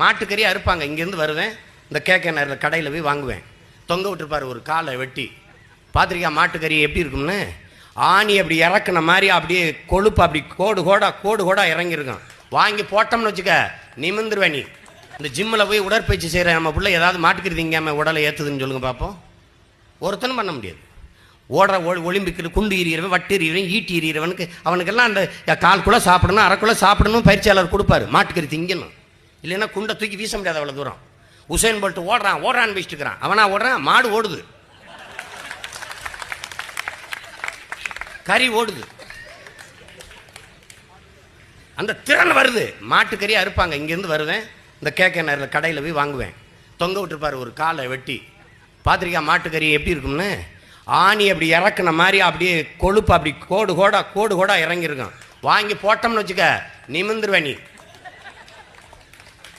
மாட்டுக்கறி அறுப்பாங்க. இங்கேருந்து வருவேன். இந்த கேக்க நேரில் கடையில் போய் வாங்குவேன். தொங்க விட்டுருப்பார் ஒரு காலை வெட்டி. பார்த்துருக்கியா மாட்டுக்கறி எப்படி இருக்கும்னு? ஆணி அப்படி இறக்குன மாதிரி அப்படியே கொழுப்பு அப்படி கோடு கோடா கோடு கோடா இறங்கியிருக்கும். வாங்கி போட்டோம்னு வச்சுக்க நிமிந்துருவேன் நீ. இந்த ஜிம்மில் போய் உடற்பயிற்சி செய்கிற நம்ம பிள்ளை ஏதாவது மாட்டுக்கறி திங்காமல் உடலை ஏற்றுதுன்னு சொல்லுங்கள் பார்ப்போம் ஒருத்தனும் பண்ண முடியாது. ஓடுற ஒ ஒலிம்பிக்கில் குண்டு எறிகிறவன் வட்டு எறிகிறவன் ஈட்டி எறிகிறவனுக்கு அவனுக்கெல்லாம் அந்த கால்குள்ளே சாப்பிடணும் அரைக்குள்ளே சாப்பிடணும் பயிற்சியாளர் கொடுப்பாரு. மாட்டுக்கறி திங்கணும். இல்லைன்னா குண்டை தூக்கி வீச முடியாது அவ்வளோ தூரம். உசைன் போல்ட்டு ஓடுறான் ஓடுறான்னு வச்சுட்டு இருக்கிறான் அவனா ஓடுறான் மாடு ஓடுது. கறி ஓடுது. அந்த திறன் வருது. மாட்டுக்கறி அறுப்பாங்க. இங்கேருந்து வருவேன். இந்த கேக்க நேரில் கடையில் போய் வாங்குவேன். தொங்க விட்டுருப்பார் ஒரு காலை வெட்டி. பார்த்துருக்கியா மாட்டுக்கறி எப்படி இருக்கும்னு? ஆணி அப்படி இறக்குன மாதிரி அப்படியே கொழுப்பு அப்படி கோடு கோடா கோடு கோடா இறங்கியிருக்கும் வாங்கி போட்டோம்னு வச்சுக்க நிமிந்துருவேன் நீ.